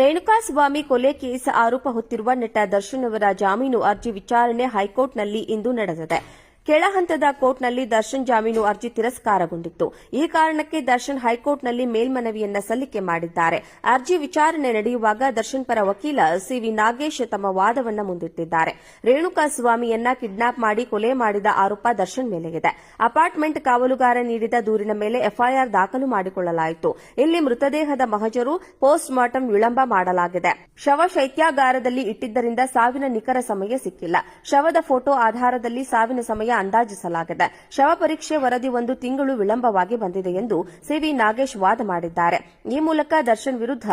ರೇಣುಕಾಸ್ವಾಮಿ ಕೊಲೆ ಕೇಸ್ ಆರೋಪ ಹೊತ್ತಿರುವ ನಟ ದರ್ಶನ್ ಅವರ ಜಾಮೀನು ಅರ್ಜಿ ವಿಚಾರಣೆ ಹೈಕೋರ್ಟ್ನಲ್ಲಿ ಇಂದು ನಡೆದಿದೆ. ಕೆಳ ಹಂತದ ಕೋರ್ಟ್ನಲ್ಲಿ ದರ್ಶನ್ ಜಾಮೀನು ಅರ್ಜಿ ತಿರಸ್ಕಾರಗೊಂಡಿತ್ತು. ಈ ಕಾರಣಕ್ಕೆ ದರ್ಶನ್ ಹೈಕೋರ್ಟ್ನಲ್ಲಿ ಮೇಲ್ಮನವಿಯನ್ನ ಸಲ್ಲಿಕೆ ಮಾಡಿದ್ದಾರೆ. ಅರ್ಜಿ ವಿಚಾರಣೆ ನಡೆಯುವಾಗ ದರ್ಶನ್ ಪರ ವಕೀಲ ಸಿವಿ ನಾಗೇಶ್ ತಮ್ಮ ವಾದವನ್ನ ಮುಂದಿಟ್ಟಿದ್ದಾರೆ. ರೇಣುಕಾಸ್ವಾಮಿಯನ್ನ ಕಿಡ್ನಾಪ್ ಮಾಡಿ ಕೊಲೆ ಮಾಡಿದ ಆರೋಪ ದರ್ಶನ್ ಮೇಲೆಗಿದೆ. ಅಪಾರ್ಟ್ಮೆಂಟ್ ಕಾವಲುಗಾರ ನೀಡಿದ ದೂರಿನ ಮೇಲೆ ಎಫ್ಐಆರ್ ದಾಖಲು ಮಾಡಿಕೊಳ್ಳಲಾಯಿತು. ಇಲ್ಲಿ ಮೃತದೇಹದ ಮಹಜರು ಪೋಸ್ಟ್ ಮಾರ್ಟಂ ವಿಳಂಬ ಮಾಡಲಾಗಿದೆ. ಶವ ಶೈತ್ಯಾಗಾರದಲ್ಲಿ ಇಟ್ಟಿದ್ದರಿಂದ ಸಾವಿನ ನಿಖರ ಸಮಯ ಸಿಕ್ಕಿಲ್ಲ. ಶವದ ಫೋಟೋ ಆಧಾರದಲ್ಲಿ ಸಾವಿನ ಸಮಯ ಅಂದಾಜಿಸಲಾಗಿದೆ. ಶವ ಪರೀಕ್ಷೆ ವರದಿ ಒಂದು ತಿಂಗಳು ವಿಳಂಬವಾಗಿ ಬಂದಿದೆ ಎಂದು ಸಿವಿ ನಾಗೇಶ್ ವಾದ ಮಾಡಿದ್ದಾರೆ. ಈ ಮೂಲಕ ದರ್ಶನ್ ವಿರುದ್ಧ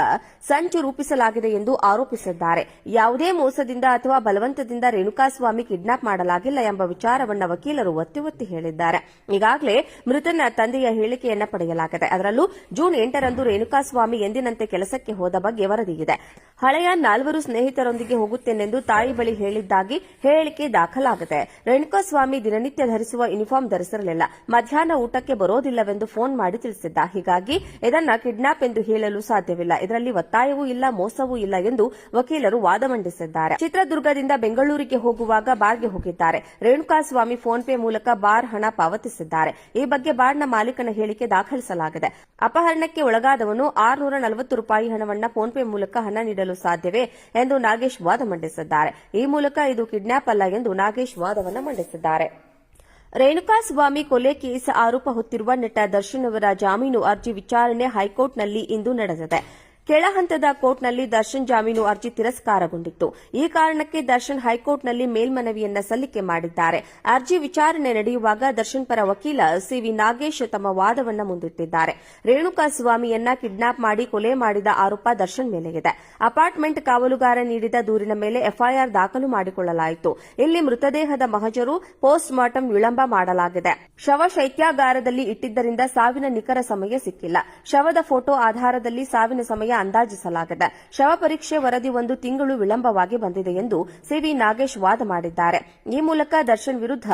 ಸಂಚು ರೂಪಿಸಲಾಗಿದೆ ಎಂದು ಆರೋಪಿಸಿದ್ದಾರೆ. ಯಾವುದೇ ಮೋಸದಿಂದ ಅಥವಾ ಬಲವಂತದಿಂದ ರೇಣುಕಾಸ್ವಾಮಿ ಕಿಡ್ನಾಪ್ ಮಾಡಲಾಗಿಲ್ಲ ಎಂಬ ವಿಚಾರವನ್ನು ವಕೀಲರು ಒತ್ತಿ ಒತ್ತಿ ಹೇಳಿದ್ದಾರೆ. ಈಗಾಗಲೇ ಮೃತನ ತಂದೆಯ ಹೇಳಿಕೆಯನ್ನು ಪಡೆಯಲಾಗಿದೆ. ಅದರಲ್ಲೂ ಜೂನ್ ಎಂಟರಂದು ರೇಣುಕಾಸ್ವಾಮಿ ಎಂದಿನಂತೆ ಕೆಲಸಕ್ಕೆ ಹೋದ ಬಗ್ಗೆ ವರದಿಯಿದೆ ಹಳೆಯ ನಾಲ್ವರು ಸ್ನೇಹಿತರೊಂದಿಗೆ ಹೋಗುತ್ತೇನೆಂದು ತಾಯಿ ಬಳಿ ಹೇಳಿದ್ದಾಗಿ ಹೇಳಿಕೆ ದಾಖಲಾಗಿದೆ. ರೇಣುಕಾಸ್ವಾಮಿ ದಿನನಿತ್ಯ ಧರಿಸುವ ಯೂನಿಫಾರ್ಮ್ ಧರಿಸಿರಲಿಲ್ಲ. ಮಧ್ಯಾಹ್ನ ಊಟಕ್ಕೆ ಬರೋದಿಲ್ಲವೆಂದು ಫೋನ್ ಮಾಡಿ ತಿಳಿಸಿದ್ದ. ಹೀಗಾಗಿ ಇದನ್ನ ಕಿಡ್ನಾಪ್ ಎಂದು ಹೇಳಲು ಸಾಧ್ಯವಿಲ್ಲ. ಇದರಲ್ಲಿ ಒತ್ತಾಯವೂ ಇಲ್ಲ, ಮೋಸವೂ ಇಲ್ಲ ಎಂದು ವಕೀಲರು ವಾದ ಮಂಡಿಸಿದ್ದಾರೆ. ಚಿತ್ರದುರ್ಗದಿಂದ ಬೆಂಗಳೂರಿಗೆ ಹೋಗುವಾಗ ಬಾರ್ಗೆ ಹೋಗಿದ್ದಾರೆ. ರೇಣುಕಾಸ್ವಾಮಿ ಫೋನ್ ಪೇ ಮೂಲಕ ಬಾರ್ ಹಣ ಪಾವತಿಸಿದ್ದಾರೆ. ಈ ಬಗ್ಗೆ ಬಾರ್ನ ಮಾಲೀಕನ ಹೇಳಿಕೆ ದಾಖಲಿಸಲಾಗಿದೆ. ಅಪಹರಣಕ್ಕೆ ಒಳಗಾದವನು ಆರುನೂರ ನಲವತ್ತು ರೂಪಾಯಿ ಹಣವನ್ನ ಫೋನ್ ಪೇ ಮೂಲಕ ಹಣ ನೀಡಲು ಸಾಧ್ಯವೇ ಎಂದು ನಾಗೇಶ್ ವಾದ ಮಂಡಿಸಿದ್ದಾರೆ. ಈ ಮೂಲಕ ಇದು ಕಿಡ್ನಾಪ್ ಅಲ್ಲ ಎಂದು ನಾಗೇಶ್ ವಾದವನ್ನು ಮಂಡಿಸಿದ್ದಾರೆ. ರೇಣುಕಾಸ್ವಾಮಿ ಕೊಲೆ ಕೇಸ್ ಆರೋಪ ಹೊತ್ತಿರುವ ನಟ ದರ್ಶನ್ ಅವರ ಜಾಮೀನು ಅರ್ಜಿ ವಿಚಾರಣೆ ಹೈಕೋರ್ಟ್ನಲ್ಲಿ ಇಂದು ನಡೆದಿದೆ. ಕೆಳ ಹಂತದ ಕೋರ್ಟ್ನಲ್ಲಿ ದರ್ಶನ್ ಜಾಮೀನು ಅರ್ಜಿ ತಿರಸ್ಕಾರಗೊಂಡಿತ್ತು. ಈ ಕಾರಣಕ್ಕೆ ದರ್ಶನ್ ಹೈಕೋರ್ಟ್ನಲ್ಲಿ ಮೇಲ್ಮನವಿಯನ್ನ ಸಲ್ಲಿಕೆ ಮಾಡಿದ್ದಾರೆ. ಅರ್ಜಿ ವಿಚಾರಣೆ ನಡೆಯುವಾಗ ದರ್ಶನ್ ಪರ ವಕೀಲ ಸಿವಿ ನಾಗೇಶ್ ತಮ್ಮ ವಾದವನ್ನ ಮುಂದಿಟ್ಟಿದ್ದಾರೆ. ರೇಣುಕಾ ಸ್ವಾಮಿಯನ್ನ ಕಿಡ್ನಾಪ್ ಮಾಡಿ ಕೊಲೆ ಮಾಡಿದ ಆರೋಪ ದರ್ಶನ್ ಮೇಲೆ ಇದೆ ಅಪಾರ್ಟ್ಮೆಂಟ್ ಕಾವಲುಗಾರ ನೀಡಿದ ದೂರಿನ ಮೇಲೆ ಎಫ್ಐಆರ್ ದಾಖಲು ಮಾಡಿಕೊಳ್ಳಲಾಯಿತು. ಇಲ್ಲಿ ಮೃತದೇಹದ ಮಹಜರು ಪೋಸ್ಟ್ ಮಾರ್ಟಂ ವಿಳಂಬ ಮಾಡಲಾಗಿದೆ. ಶವ ಶೈತ್ಯಾಗಾರದಲ್ಲಿ ಇಟ್ಟಿದ್ದರಿಂದ ಸಾವಿನ ನಿಖರ ಸಮಯ ಸಿಕ್ಕಿಲ್ಲ. ಶವದ ಫೋಟೋ ಆಧಾರದಲ್ಲಿ ಸಾವಿನ ಸಮಯ ಅಂದಾಜಿಸಲಾಗಿದೆ. ಶವ ಪರೀಕ್ಷೆ ವರದಿ ಒಂದು ತಿಂಗಳು ವಿಳಂಬವಾಗಿ ಬಂದಿದೆ ಎಂದು ಸಿವಿ ನಾಗೇಶ್ ವಾದ ಮಾಡಿದ್ದಾರೆ. ಈ ಮೂಲಕ ದರ್ಶನ್ ವಿರುದ್ಧ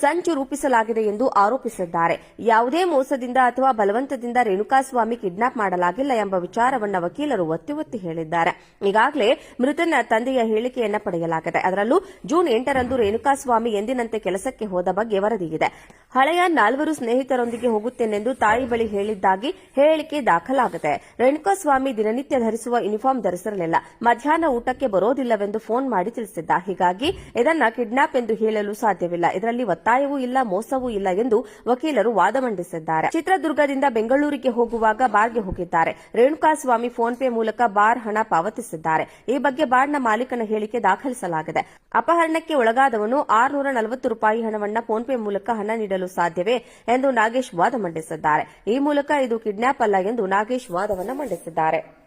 ಸಂಚು ರೂಪಿಸಲಾಗಿದೆ ಎಂದು ಆರೋಪಿಸಿದ್ದಾರೆ. ಯಾವುದೇ ಮೋಸದಿಂದ ಅಥವಾ ಬಲವಂತದಿಂದ ರೇಣುಕಾಸ್ವಾಮಿ ಕಿಡ್ನಾಪ್ ಮಾಡಲಾಗಿಲ್ಲ ಎಂಬ ವಿಚಾರವನ್ನ ವಕೀಲರು ಒತ್ತಿ ಒತ್ತಿ ಹೇಳಿದ್ದಾರೆ. ಈಗಾಗಲೇ ಮೃತನ ತಂದೆಯ ಹೇಳಿಕೆಯನ್ನ ಪಡೆಯಲಾಗಿದೆ. ಅದರಲ್ಲೂ ಜೂನ್ ಎಂಟರಂದು ರೇಣುಕಾಸ್ವಾಮಿ ಎಂದಿನಂತೆ ಕೆಲಸಕ್ಕೆ ಹೋದ ಬಗ್ಗೆ ವರದಿಯಿದೆ ಹಳೆಯ ನಾಲ್ವರು ಸ್ನೇಹಿತರೊಂದಿಗೆ ಹೋಗುತ್ತೇನೆಂದು ತಾಯಿ ಬಳಿ ಹೇಳಿದ್ದಾಗಿ ಹೇಳಿಕೆ ದಾಖಲಾಗಿದೆ ರೇಣುಕಾಸ್ವಾಮಿ ದಿನನಿತ್ಯ ಧರಿಸುವ ಯೂನಿಫಾರ್ಮ್ ಧರಿಸಿರಲಿಲ್ಲ. ಮಧ್ಯಾಹ್ನ ಊಟಕ್ಕೆ ಬರೋದಿಲ್ಲವೆಂದು ಫೋನ್ ಮಾಡಿ ತಿಳಿಸಿದ್ದ. ಹೀಗಾಗಿ ಇದನ್ನ ಕಿಡ್ನಾಪ್ ಎಂದು ಹೇಳಲು ಸಾಧ್ಯವಿಲ್ಲ. ಇದರಲ್ಲಿ ಒತ್ತಾಯವೂ ಇಲ್ಲ, ಮೋಸವೂ ಇಲ್ಲ ಎಂದು ವಕೀಲರು ವಾದ ಮಂಡಿಸಿದ್ದಾರೆ. ಚಿತ್ರದುರ್ಗದಿಂದ ಬೆಂಗಳೂರಿಗೆ ಹೋಗುವಾಗ ಬಾರ್ಗೆ ಹೋಗಿದ್ದಾರೆ. ರೇಣುಕಾಸ್ವಾಮಿ ಫೋನ್ ಪೇ ಮೂಲಕ ಬಾರ್ ಹಣ ಪಾವತಿಸಿದ್ದಾರೆ. ಈ ಬಗ್ಗೆ ಬಾರ್ನ ಮಾಲೀಕನ ಹೇಳಿಕೆ ದಾಖಲಿಸಲಾಗಿದೆ. ಅಪಹರಣಕ್ಕೆ ಒಳಗಾದವನು ಆರುನೂರ ನಲವತ್ತು ರೂಪಾಯಿ ಹಣವನ್ನು ಫೋನ್ ಪೇ ಮೂಲಕ ಹಣ ನೀಡಲು ಸಾಧ್ಯವೇ ಎಂದು ನಾಗೇಶ್ ವಾದ ಮಂಡಿಸಿದ್ದಾರೆ. ಈ ಮೂಲಕ ಇದು ಕಿಡ್ನಾಪ್ ಅಲ್ಲ ಎಂದು ನಾಗೇಶ್ ವಾದವನ್ನು ಮಂಡಿಸಿದ್ದಾರೆ.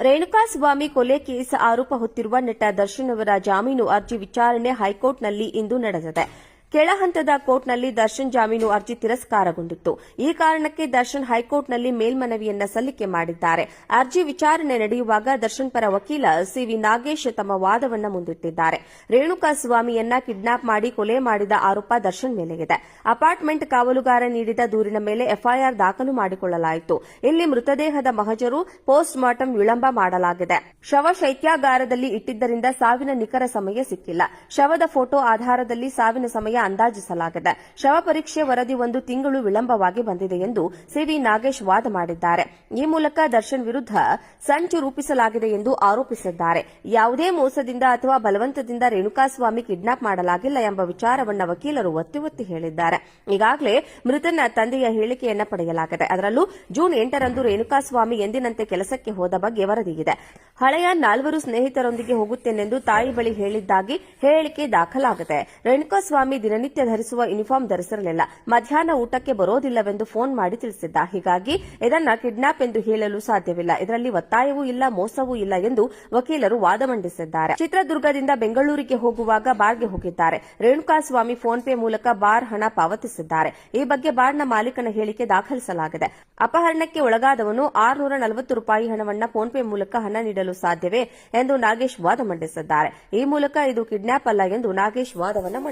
ರೇಣುಕಾಸ್ವಾಮಿ ಕೊಲೆ ಕೇಸ್ ಆರೋಪ ಹೊತ್ತಿರುವ ನಟ ದರ್ಶನ್ ಅವರ ಜಾಮೀನು ಅರ್ಜಿ ವಿಚಾರಣೆ ಹೈಕೋರ್ಟ್ನಲ್ಲಿ ಇಂದು ನಡೆದಿದೆ. ಕೆಳ ಹಂತದ ಕೋರ್ಟ್ನಲ್ಲಿ ದರ್ಶನ್ ಜಾಮೀನು ಅರ್ಜಿ ತಿರಸ್ಕಾರಗೊಂಡಿತ್ತು. ಈ ಕಾರಣಕ್ಕೆ ದರ್ಶನ್ ಹೈಕೋರ್ಟ್ನಲ್ಲಿ ಮೇಲ್ಮನವಿಯನ್ನ ಸಲ್ಲಿಕೆ ಮಾಡಿದ್ದಾರೆ. ಅರ್ಜಿ ವಿಚಾರಣೆ ನಡೆಯುವಾಗ ದರ್ಶನ್ ಪರ ವಕೀಲ ಸಿವಿ ನಾಗೇಶ್ ತಮ್ಮ ವಾದವನ್ನ ಮುಂದಿಟ್ಟಿದ್ದಾರೆ. ರೇಣುಕಾಸ್ವಾಮಿಯನ್ನ ಕಿಡ್ನಾಪ್ ಮಾಡಿ ಕೊಲೆ ಮಾಡಿದ ಆರೋಪ ದರ್ಶನ್ ಮೇಲೆಗಿದೆ. ಅಪಾರ್ಟ್ಮೆಂಟ್ ಕಾವಲುಗಾರ ನೀಡಿದ ದೂರಿನ ಮೇಲೆ ಎಫ್ಐಆರ್ ದಾಖಲು ಮಾಡಿಕೊಳ್ಳಲಾಯಿತು. ಇಲ್ಲಿ ಮೃತದೇಹದ ಮಹಜರು ಪೋಸ್ಟ್ ಮಾರ್ಟಂ ವಿಳಂಬ ಮಾಡಲಾಗಿದೆ. ಶವ ಶೈತ್ಯಾಗಾರದಲ್ಲಿ ಇಟ್ಟಿದ್ದರಿಂದ ಸಾವಿನ ನಿಖರ ಸಮಯ ಸಿಕ್ಕಿಲ್ಲ. ಶವದ ಫೋಟೋ ಆಧಾರದಲ್ಲಿ ಸಾವಿನ ಸಮಯ ಅಂದಾಜಿಸಲಾಗಿದೆ. ಶವ ಪರೀಕ್ಷೆ ವರದಿ ಒಂದು ತಿಂಗಳು ವಿಳಂಬವಾಗಿ ಬಂದಿದೆ ಎಂದು ಸಿವಿ ನಾಗೇಶ್ ವಾದ ಮಾಡಿದ್ದಾರೆ. ಈ ಮೂಲಕ ದರ್ಶನ್ ವಿರುದ್ಧ ಸಂಚು ರೂಪಿಸಲಾಗಿದೆ ಎಂದು ಆರೋಪಿಸಿದ್ದಾರೆ. ಯಾವುದೇ ಮೋಸದಿಂದ ಅಥವಾ ಬಲವಂತದಿಂದ ರೇಣುಕಾಸ್ವಾಮಿ ಕಿಡ್ನಾಪ್ ಮಾಡಲಾಗಿಲ್ಲ ಎಂಬ ವಿಚಾರವನ್ನು ವಕೀಲರು ಒತ್ತಿ ಒತ್ತಿ ಹೇಳಿದ್ದಾರೆ. ಈಗಾಗಲೇ ಮೃತನ ತಂದೆಯ ಹೇಳಿಕೆಯನ್ನು ಪಡೆಯಲಾಗಿದೆ. ಅದರಲ್ಲೂ ಜೂನ್ ಎಂಟರಂದು ರೇಣುಕಾಸ್ವಾಮಿ ಎಂದಿನಂತೆ ಕೆಲಸಕ್ಕೆ ಹೋದ ಬಗ್ಗೆ ವರದಿಯಿದೆ ಹಳೆಯ ನಾಲ್ವರು ಸ್ನೇಹಿತರೊಂದಿಗೆ ಹೋಗುತ್ತೇನೆಂದು ತಾಯಿ ಬಳಿ ಹೇಳಿದ್ದಾಗಿ ಹೇಳಿಕೆ ದಾಖಲಾಗಿದೆ ರೇಣುಕಾಸ್ವಾಮಿ ದಿನನಿತ್ಯ ಧರಿಸುವ ಯೂನಿಫಾರ್ಮ್ ಧರಿಸಿರಲಿಲ್ಲ. ಮಧ್ಯಾಹ್ನ ಊಟಕ್ಕೆ ಬರೋದಿಲ್ಲವೆಂದು ಫೋನ್ ಮಾಡಿ ತಿಳಿಸಿದ್ದ. ಹೀಗಾಗಿ ಇದನ್ನ ಕಿಡ್ನಾಪ್ ಎಂದು ಹೇಳಲು ಸಾಧ್ಯವಿಲ್ಲ. ಇದರಲ್ಲಿ ಒತ್ತಾಯವೂ ಇಲ್ಲ, ಮೋಸವೂ ಇಲ್ಲ ಎಂದು ವಕೀಲರು ವಾದ ಮಂಡಿಸಿದ್ದಾರೆ. ಚಿತ್ರದುರ್ಗದಿಂದ ಬೆಂಗಳೂರಿಗೆ ಹೋಗುವಾಗ ಬಾರ್ಗೆ ಹೋಗಿದ್ದಾರೆ. ರೇಣುಕಾಸ್ವಾಮಿ ಫೋನ್ ಪೇ ಮೂಲಕ ಬಾರ್ ಹಣ ಪಾವತಿಸಿದ್ದಾರೆ. ಈ ಬಗ್ಗೆ ಬಾರ್ನ ಮಾಲೀಕನ ಹೇಳಿಕೆ ದಾಖಲಿಸಲಾಗಿದೆ. ಅಪಹರಣಕ್ಕೆ ಒಳಗಾದವನು ಆರುನೂರ ನಲವತ್ತು ರೂಪಾಯಿ ಹಣವನ್ನು ಫೋನ್ ಪೇ ಮೂಲಕ ಹಣ ನೀಡಲು ಸಾಧ್ಯವೇ ಎಂದು ನಾಗೇಶ್ ವಾದ ಮಂಡಿಸಿದ್ದಾರೆ. ಈ ಮೂಲಕ ಇದು ಕಿಡ್ನಾಪ್ ಅಲ್ಲ ಎಂದು ನಾಗೇಶ್ ವಾದವನ್ನು ಮಂಡಿಸಿದ್ದಾರೆ.